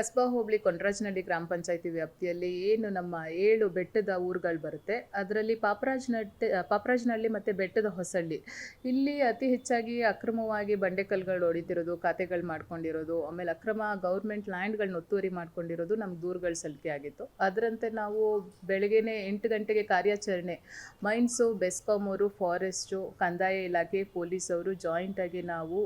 ಕಸ್ಬಾ ಹೋಬಳಿ ಕೊಂಡ್ರಾಜನಹಳ್ಳಿ ಗ್ರಾಮ ಪಂಚಾಯತಿ ವ್ಯಾಪ್ತಿಯಲ್ಲಿ ಏನು ನಮ್ಮ ಏಳು ಬೆಟ್ಟದ ಊರುಗಳು ಬರುತ್ತೆ. ಅದರಲ್ಲಿ ಪಾಪರಾಜನಟ್ಟೆ, ಪಾಪರಾಜನಹಳ್ಳಿ ಮತ್ತು ಬೆಟ್ಟದ ಹೊಸಳ್ಳಿ. ಇಲ್ಲಿ ಅತಿ ಹೆಚ್ಚಾಗಿ ಅಕ್ರಮವಾಗಿ ಬಂಡೆಕಲ್ಗಳು ಹೊಡಿತಿರೋದು ಖಾತೆಗಳು ಮಾಡ್ಕೊಂಡಿರೋದು, ಆಮೇಲೆ ಅಕ್ರಮ ಗೌರ್ಮೆಂಟ್ ಲ್ಯಾಂಡ್ಗಳನ್ನ ಒತ್ತುವರಿ ಮಾಡ್ಕೊಂಡಿರೋದು ನಮ್ಗೆ ದೂರುಗಳು ಸಲ್ಲಿಕೆ ಆಗಿತ್ತು. ಅದರಂತೆ ನಾವು ಬೆಳಗ್ಗೆನೆ ಎಂಟು ಗಂಟೆಗೆ ಕಾರ್ಯಾಚರಣೆ, ಮೈನ್ಸು ಬೆಸ್ಕಾಮ್ ಅವರು, ಫಾರೆಸ್ಟು, ಕಂದಾಯ ಇಲಾಖೆ, ಪೊಲೀಸವರು ಜಾಯಿಂಟಾಗಿ ನಾವು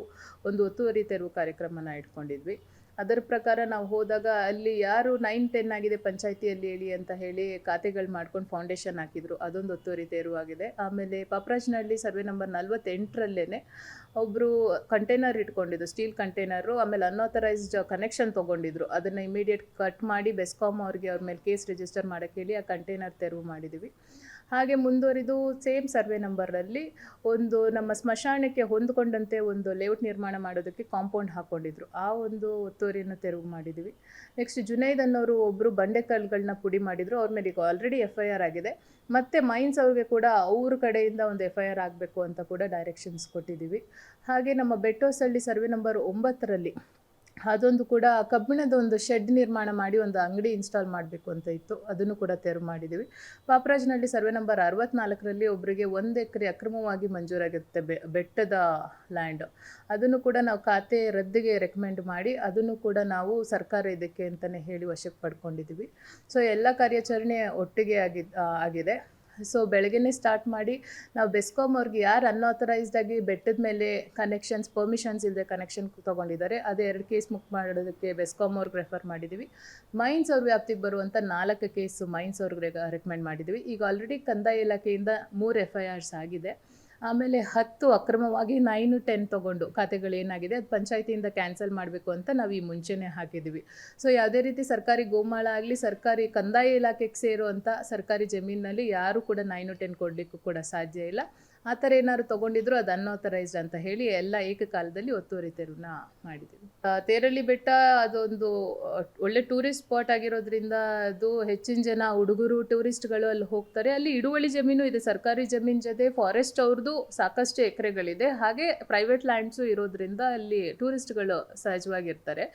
ಒಂದು ಒತ್ತುವರಿ ತೆರವು ಕಾರ್ಯಕ್ರಮನ ಇಟ್ಕೊಂಡಿದ್ವಿ. ಅದರ ಪ್ರಕಾರ ನಾವು ಹೋದಾಗ ಅಲ್ಲಿ ಯಾರು ನೈನ್ ಟೆನ್ ಆಗಿದೆ ಪಂಚಾಯತಿಯಲ್ಲಿ ಹೇಳಿ ಅಂತ ಹೇಳಿ ಖಾತೆಗಳು ಮಾಡ್ಕೊಂಡು ಫೌಂಡೇಶನ್ ಹಾಕಿದ್ರು. ಅದೊಂದು ಒತ್ತುವರಿ ತೆರವಾಗಿದೆ. ಆಮೇಲೆ ಪಾಪ್ರಾಜ್ನಹಳ್ಳಿ ಸರ್ವೆ ನಂಬರ್ ನಲ್ವತ್ತೆಂಟರಲ್ಲೇ ಒಬ್ಬರು ಕಂಟೈನರ್ ಇಟ್ಕೊಂಡಿದ್ರು ಸ್ಟೀಲ್ ಕಂಟೈನರು ಆಮೇಲೆ ಅನ್ಆಥರೈಸ್ಡ್ ಕನೆಕ್ಷನ್ ತೊಗೊಂಡಿದ್ರು. ಅದನ್ನು ಇಮಿಡಿಯೇಟ್ ಕಟ್ ಮಾಡಿ ಬೆಸ್ಕಾಮ್ ಅವ್ರಿಗೆ ಅವ್ರ ಮೇಲೆ ಕೇಸ್ ರಿಜಿಸ್ಟರ್ ಮಾಡೋಕ್ಕೆ ಹೇಳಿ ಆ ಕಂಟೈನರ್ ತೆರವು ಮಾಡಿದ್ದೀವಿ ಹಾಗೆ ಮುಂದುವರಿದು ಸೇಮ್ ಸರ್ವೆ ನಂಬರಲ್ಲಿ ಒಂದು ನಮ್ಮ ಸ್ಮಶಾನಕ್ಕೆ ಹೊಂದ್ಕೊಂಡಂತೆ ಒಂದು ಲೇಔಟ್ ನಿರ್ಮಾಣ ಮಾಡೋದಕ್ಕೆ ಕಾಂಪೌಂಡ್ ಹಾಕ್ಕೊಂಡಿದ್ರು ಆ ಒಂದು ಒತ್ತುವರಿಯನ್ನು ತೆರವು ಮಾಡಿದ್ವಿ. ನೆಕ್ಸ್ಟ್ ಜುನೈದ್ ಅನ್ನೋರು ಒಬ್ಬರು ಬಂಡೆಕಲ್ಗಳನ್ನ ಪುಡಿ ಮಾಡಿದ್ರು. ಅವ್ರ ಮೇಲೆ ಈಗ ಆಲ್ರೆಡಿ ಎಫ್ ಐ ಆರ್ ಆಗಿದೆ. ಮತ್ತು ಮೈನ್ಸ್ ಅವ್ರಿಗೆ ಕೂಡ ಅವ್ರ ಕಡೆಯಿಂದ ಒಂದು ಎಫ್ ಐ ಆರ್ ಆಗಬೇಕು ಅಂತ ಕೂಡ ಡೈರೆಕ್ಷನ್ಸ್ ಕೊಟ್ಟಿದ್ದೀವಿ ಹಾಗೆ ನಮ್ಮ ಬೆಟ್ಟೋಸಳ್ಳಿ ಸರ್ವೆ ನಂಬರ್ ಒಂಬತ್ತರಲ್ಲಿ ಅದೊಂದು ಕೂಡ ಕಬ್ಬಿಣದ ಒಂದು ಶೆಡ್ ನಿರ್ಮಾಣ ಮಾಡಿ ಒಂದು ಅಂಗಡಿ ಇನ್ಸ್ಟಾಲ್ ಮಾಡಬೇಕು ಅಂತ ಇತ್ತು. ಅದನ್ನು ಕೂಡ ತೆರವು ಮಾಡಿದ್ದೀವಿ ಪಾಪರಾಜ್ನಲ್ಲಿ ಸರ್ವೆ ನಂಬರ್ ಅರವತ್ನಾಲ್ಕರಲ್ಲಿ ಒಬ್ಬರಿಗೆ ಒಂದು ಎಕರೆ ಅಕ್ರಮವಾಗಿ ಮಂಜೂರಾಗಿರುತ್ತೆ ಬೆಟ್ಟದ ಲ್ಯಾಂಡ್ ಅದನ್ನು ಕೂಡ ನಾವು ಖಾತೆ ರದ್ದಿಗೆ ರೆಕಮೆಂಡ್ ಮಾಡಿ ಅದನ್ನು ಕೂಡ ನಾವು ಸರ್ಕಾರ ಇದಕ್ಕೆ ಅಂತಲೇ ಹೇಳಿ ವಶಕ್ಕೆ ಪಡ್ಕೊಂಡಿದ್ದೀವಿ ಸೊ ಎಲ್ಲ ಕಾರ್ಯಾಚರಣೆ ಒಟ್ಟಿಗೆ ಆಗಿ ಆಗಿದೆ. ಸೊ ಬೆಳಗ್ಗೆನೇ ಸ್ಟಾರ್ಟ್ ಮಾಡಿ ನಾವು ಬೆಸ್ಕಾಮ್ ಅವ್ರಿಗೆ ಯಾರು ಅನ್ಆಥರೈಸ್ಡ್ ಆಗಿ ಬೆಟ್ಟದ ಮೇಲೆ ಕನೆಕ್ಷನ್ಸ್ ಪರ್ಮಿಷನ್ಸ್ ಇಲ್ಲದೆ ಕನೆಕ್ಷನ್ ತೊಗೊಂಡಿದ್ದಾರೆ, ಅದೇ ಎರಡು ಕೇಸ್ ಮುಕ್ ಮಾಡೋದಕ್ಕೆ ಬೆಸ್ಕಾಮ್ ಅವ್ರಿಗೆ ರೆಫರ್ ಮಾಡಿದ್ದೀವಿ ಮೈನ್ಸ್ ಅವ್ರ ವ್ಯಾಪ್ತಿಗೆ ಬರುವಂಥ ನಾಲ್ಕು ಕೇಸು ಮೈನ್ಸ್ ಅವ್ರಿಗೆ ರೆಕಮೆಂಡ್ ಮಾಡಿದ್ದೀವಿ ಈಗ ಆಲ್ರೆಡಿ ಕಂದಾಯ ಇಲಾಖೆಯಿಂದ ಮೂರು ಎಫ್ ಐ ಆರ್ಸ್ ಆಗಿದೆ. ಆಮೇಲೆ ಹತ್ತು ಅಕ್ರಮವಾಗಿ ನೈನು ಟೆನ್ ತೊಗೊಂಡು ಖಾತೆಗಳು ಏನಾಗಿದೆ, ಅದು ಪಂಚಾಯತಿಯಿಂದ ಕ್ಯಾನ್ಸಲ್ ಮಾಡಬೇಕು ಅಂತ ನಾವು ಈ ಮುಂಚೆನೇ ಹಾಕಿದ್ದೀವಿ. ಸೊ ಯಾವುದೇ ರೀತಿ ಸರ್ಕಾರಿ ಗೋಮಾಳ ಆಗಲಿ, ಸರ್ಕಾರಿ ಕಂದಾಯ ಇಲಾಖೆಗೆ ಸೇರುವಂಥ ಸರ್ಕಾರಿ ಜಮೀನಿನಲ್ಲಿ ಯಾರೂ ಕೂಡ ನೈನು ಟೆನ್ ಕೊಡಲಿಕ್ಕೂ ಕೂಡ ಸಾಧ್ಯ ಇಲ್ಲ. ಆ ಥರ ಏನಾದ್ರು ತೊಗೊಂಡಿದ್ರು ಅದು ಅನ್ಆಥರೈಸ್ಡ್ ಅಂತ ಹೇಳಿ ಎಲ್ಲ ಏಕಕಾಲದಲ್ಲಿ ಒತ್ತುವರಿ ತೆರವನ್ನ ಮಾಡಿದ್ದೀವಿ ತೇರಳ್ಳಿ ಬೆಟ್ಟ ಅದೊಂದು ಒಳ್ಳೆ ಟೂರಿಸ್ಟ್ ಸ್ಪಾಟ್ ಆಗಿರೋದ್ರಿಂದ ಅದು ಹೆಚ್ಚಿನ ಜನ ಹುಡುಗರು ಟೂರಿಸ್ಟ್ಗಳು ಅಲ್ಲಿ ಹೋಗ್ತಾರೆ. ಅಲ್ಲಿ ಹಿಡುವಳಿ ಜಮೀನು ಇದೆ, ಸರ್ಕಾರಿ ಜಮೀನು ಜೊತೆ ಫಾರೆಸ್ಟ್ ಅವ್ರದ್ದು ಸಾಕಷ್ಟು ಎಕರೆಗಳಿದೆ. ಹಾಗೆ ಪ್ರೈವೇಟ್ ಲ್ಯಾಂಡ್ಸು ಇರೋದ್ರಿಂದ ಅಲ್ಲಿ ಟೂರಿಸ್ಟ್ಗಳು ಸಹಜವಾಗಿರ್ತಾರೆ.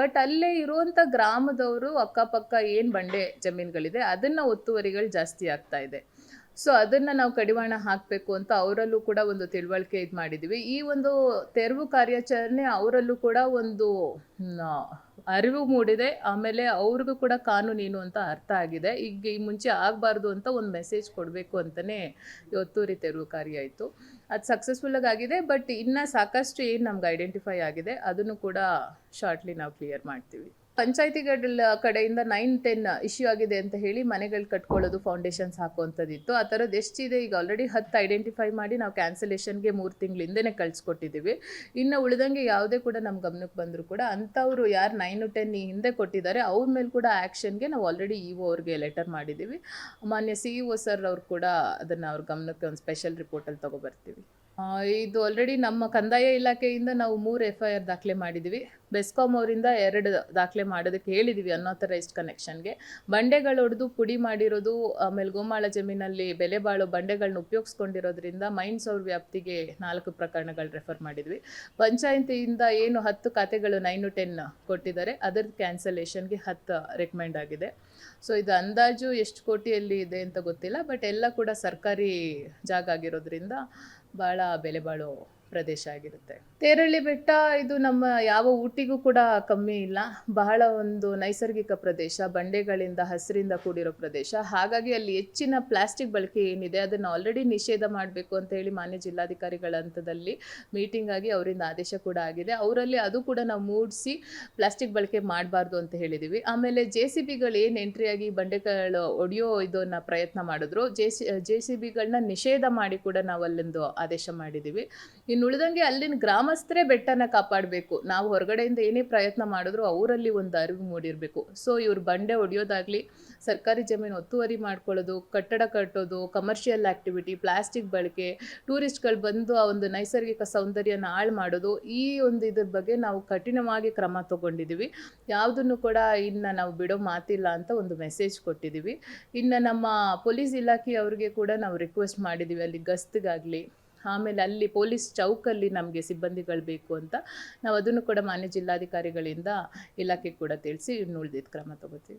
ಬಟ್ ಅಲ್ಲೇ ಇರುವಂಥ ಗ್ರಾಮದವರು ಅಕ್ಕಪಕ್ಕ ಏನು ಬಂಡೆ ಜಮೀನುಗಳಿದೆ, ಅದನ್ನು ಒತ್ತುವರಿಗಳು ಜಾಸ್ತಿ ಆಗ್ತಾ ಇದೆ. ಸೊ ಅದನ್ನು ನಾವು ಕಡಿವಾಣ ಹಾಕಬೇಕು ಅಂತ ಅವರಲ್ಲೂ ಕೂಡ ಒಂದು ತಿಳುವಳಿಕೆ ಇದು ಮಾಡಿದ್ವಿ. ಈ ಒಂದು ತೆರವು ಕಾರ್ಯಾಚರಣೆ ಅವರಲ್ಲೂ ಕೂಡ ಒಂದು ಅರಿವು ಮೂಡಿದೆ. ಆಮೇಲೆ ಅವ್ರಿಗೂ ಕೂಡ ಕಾನೂನೇನು ಅಂತ ಅರ್ಥ ಆಗಿದೆ. ಈಗ ಈ ಮುಂಚೆ ಆಗಬಾರ್ದು ಅಂತ ಒಂದು ಮೆಸೇಜ್ ಕೊಡಬೇಕು ಅಂತಲೇ ಒತ್ತುವರಿ ತೆರವು ಕಾರ್ಯ ಆಯಿತು. ಅದು ಸಕ್ಸಸ್ಫುಲ್ಲಾಗಿ ಆಗಿದೆ ಬಟ್ ಇನ್ನೂ ಸಾಕಷ್ಟು ಏನು ನಮ್ಗೆ ಐಡೆಂಟಿಫೈ ಆಗಿದೆ, ಅದನ್ನು ಕೂಡ ಶಾರ್ಟ್ಲಿ ನಾವು ಕ್ಲಿಯರ್ ಮಾಡ್ತೀವಿ. ಪಂಚಾಯತಿಗಳ ಕಡೆಯಿಂದ ನೈನ್ ಟೆನ್ ಇಶ್ಯೂ ಆಗಿದೆ ಅಂತ ಹೇಳಿ ಮನೆಗಳು ಕಟ್ಕೊಳ್ಳೋದು ಫೌಂಡೇಶನ್ಸ್ ಹಾಕುವಂಥದ್ದಿತ್ತು. ಆ ಥರದ್ದು ಎಷ್ಟಿದೆ ಈಗ ಆಲ್ರೆಡಿ ಹತ್ತು ಐಡೆಂಟಿಫೈ ಮಾಡಿ ನಾವು ಕ್ಯಾನ್ಸಲೇಷನ್ಗೆ ಮೂರು ತಿಂಗಳಿಂದನೇ ಕಳಿಸ್ಕೊಟ್ಟಿದ್ದೀವಿ ಇನ್ನು ಉಳಿದಂಗೆ ಯಾವುದೇ ಕೂಡ ನಮ್ಮ ಗಮನಕ್ಕೆ ಬಂದರೂ ಕೂಡ ಅಂಥವ್ರು ಯಾರು ನೈನು ಟೆನ್ ಈ ಹಿಂದೆ ಕೊಟ್ಟಿದ್ದಾರೆ, ಅವ್ರ ಮೇಲೆ ಕೂಡ ಆ್ಯಕ್ಷನ್ಗೆ ನಾವು ಆಲ್ರೆಡಿ ಇ ಒ ಅವ್ರಿಗೆ ಲೆಟರ್ ಮಾಡಿದ್ದೀವಿ ಮಾನ್ಯ ಸಿ ಇ ಒ ಸರ್ ಅವ್ರು ಕೂಡ ಅದನ್ನು ಅವ್ರ ಗಮನಕ್ಕೆ ಒಂದು ಸ್ಪೆಷಲ್ ರಿಪೋರ್ಟಲ್ಲಿ ತೊಗೊಬರ್ತೀವಿ ಇದು ಆಲ್ರೆಡಿ ನಮ್ಮ ಕಂದಾಯ ಇಲಾಖೆಯಿಂದ ನಾವು ಮೂರು ಎಫ್ ಐ ಆರ್ ದಾಖಲೆ ಮಾಡಿದ್ದೀವಿ ಬೆಸ್ಕಾಮ್ ಅವರಿಂದ ಎರಡು ದಾಖಲೆ ಮಾಡೋದಕ್ಕೆ ಹೇಳಿದ್ದೀವಿ ಅನ್ಆಥರೈಸ್ಡ್ ಕನೆಕ್ಷನ್ಗೆ ಬಂಡೆಗಳು ಹೊಡೆದು ಪುಡಿ ಮಾಡಿರೋದು, ಆಮೇಲೆ ಗೋಮಾಳ ಜಮೀನಲ್ಲಿ ಬೆಲೆ ಬಾಳೋ ಬಂಡೆಗಳನ್ನ ಉಪಯೋಗಿಸ್ಕೊಂಡಿರೋದ್ರಿಂದ ಮೈನ್ಸ್ ಅವ್ರ ವ್ಯಾಪ್ತಿಗೆ ನಾಲ್ಕು ಪ್ರಕರಣಗಳು ರೆಫರ್ ಮಾಡಿದ್ವಿ. ಪಂಚಾಯತಿಯಿಂದ ಏನು ಹತ್ತು ಖಾತೆಗಳು ನೈನು ಟೆನ್ ಕೊಟ್ಟಿದ್ದಾರೆ ಅದರ ಕ್ಯಾನ್ಸಲೇಷನ್ಗೆ ಹತ್ತು ರೆಕಮೆಂಡ್ ಆಗಿದೆ. ಸೊ ಇದು ಅಂದಾಜು ಎಷ್ಟು ಕೋಟಿಯಲ್ಲಿ ಇದೆ ಅಂತ ಗೊತ್ತಿಲ್ಲ ಬಟ್ ಎಲ್ಲ ಕೂಡ ಸರ್ಕಾರಿ ಜಾಗ ಆಗಿರೋದ್ರಿಂದ ಭಾಳ ಬೆಲೆ ಬಾಳೋ ಪ್ರದೇಶ ಆಗಿರುತ್ತೆ. ತೇರಳ್ಳಿ ಬೆಟ್ಟ ಇದು ನಮ್ಮ ಯಾವ ಊಟಿಗೂ ಕೂಡ ಕಮ್ಮಿ ಇಲ್ಲ. ಬಹಳ ಒಂದು ನೈಸರ್ಗಿಕ ಪ್ರದೇಶ, ಬಂಡೆಗಳಿಂದ ಹಸಿರಿಂದ ಕೂಡಿರೋ ಪ್ರದೇಶ. ಹಾಗಾಗಿ ಅಲ್ಲಿ ಹೆಚ್ಚಿನ ಪ್ಲಾಸ್ಟಿಕ್ ಬಳಕೆ ಏನಿದೆ, ಅದನ್ನು ಆಲ್ರೆಡಿ ನಿಷೇಧ ಮಾಡಬೇಕು ಅಂತ ಹೇಳಿ ಮಾನ್ಯ ಜಿಲ್ಲಾಧಿಕಾರಿಗಳ ಹಂತದಲ್ಲಿ ಮೀಟಿಂಗ್ ಆಗಿ ಅವರಿಂದ ಆದೇಶ ಕೂಡ ಆಗಿದೆ. ಅವರಲ್ಲಿ ಅದು ಕೂಡ ನಾವು ಮೂಡಿಸಿ ಪ್ಲಾಸ್ಟಿಕ್ ಬಳಕೆ ಮಾಡಬಾರ್ದು ಅಂತ ಹೇಳಿದೀವಿ. ಆಮೇಲೆ ಜೆ ಸಿ ಬಿಗಳು ಏನು ಎಂಟ್ರಿ ಆಗಿ ಬಂಡೆಗಳು ಒಡೆಯೋ ಇದನ್ನ ಪ್ರಯತ್ನ ಮಾಡಿದ್ರು, ಜೆ ಸಿ ಜೆ ಸಿ ಬಿಗಳನ್ನ ನಿಷೇಧ ಮಾಡಿ ಕೂಡ ನಾವು ಅಲ್ಲೊಂದು ಆದೇಶ ಮಾಡಿದ್ದೀವಿ ಇನ್ನು ಉಳಿದಂಗೆ ಅಲ್ಲಿನ ಗ್ರಾಮಸ್ಥರೇ ಬೆಟ್ಟನ ಕಾಪಾಡಬೇಕು. ನಾವು ಹೊರಗಡೆಯಿಂದ ಏನೇ ಪ್ರಯತ್ನ ಮಾಡಿದ್ರು ಅವರಲ್ಲಿ ಒಂದು ಅರಿವು ಮೂಡಿರಬೇಕು. ಸೊ ಇವ್ರು ಬಂಡೆ ಹೊಡೆಯೋದಾಗಲಿ, ಸರ್ಕಾರಿ ಜಮೀನು ಒತ್ತುವರಿ ಮಾಡ್ಕೊಳ್ಳೋದು, ಕಟ್ಟಡ ಕಟ್ಟೋದು ಕಮರ್ಷಿಯಲ್ ಆ್ಯಕ್ಟಿವಿಟಿ ಪ್ಲಾಸ್ಟಿಕ್ ಬಳಕೆ ಟೂರಿಸ್ಟ್ಗಳು ಬಂದು ಆ ಒಂದು ನೈಸರ್ಗಿಕ ಸೌಂದರ್ಯನ ಹಾಳು ಮಾಡೋದು, ಈ ಒಂದು ಇದ್ರ ಬಗ್ಗೆ ನಾವು ಕಠಿಣವಾಗಿ ಕ್ರಮ ತಗೊಂಡಿದ್ದೀವಿ. ಯಾವುದನ್ನು ಕೂಡ ಇನ್ನು ನಾವು ಬಿಡೋ ಮಾತಿಲ್ಲ ಅಂತ ಒಂದು ಮೆಸೇಜ್ ಕೊಟ್ಟಿದ್ದೀವಿ. ಇನ್ನು ನಮ್ಮ ಪೊಲೀಸ್ ಇಲಾಖೆಯವ್ರಿಗೆ ಕೂಡ ನಾವು ರಿಕ್ವೆಸ್ಟ್ ಮಾಡಿದ್ದೀವಿ. ಅಲ್ಲಿ ಗಸ್ತಿಗಾಗಲಿ ಆಮೇಲೆ ಅಲ್ಲಿ ಪೊಲೀಸ್ ಚೌಕಲ್ಲಿ ನಮಗೆ ಸಿಬ್ಬಂದಿಗಳು ಬೇಕು ಅಂತ ನಾವು ಅದನ್ನು ಕೂಡ ಮಾನ್ಯ ಜಿಲ್ಲಾಧಿಕಾರಿಗಳಿಂದ ಇಲಾಖೆ ಕೂಡ ತಿಳಿಸಿ ಇನ್ನು ಉಳಿದಿದ್ದ ಕ್ರಮ ತಗೋತೀವಿ.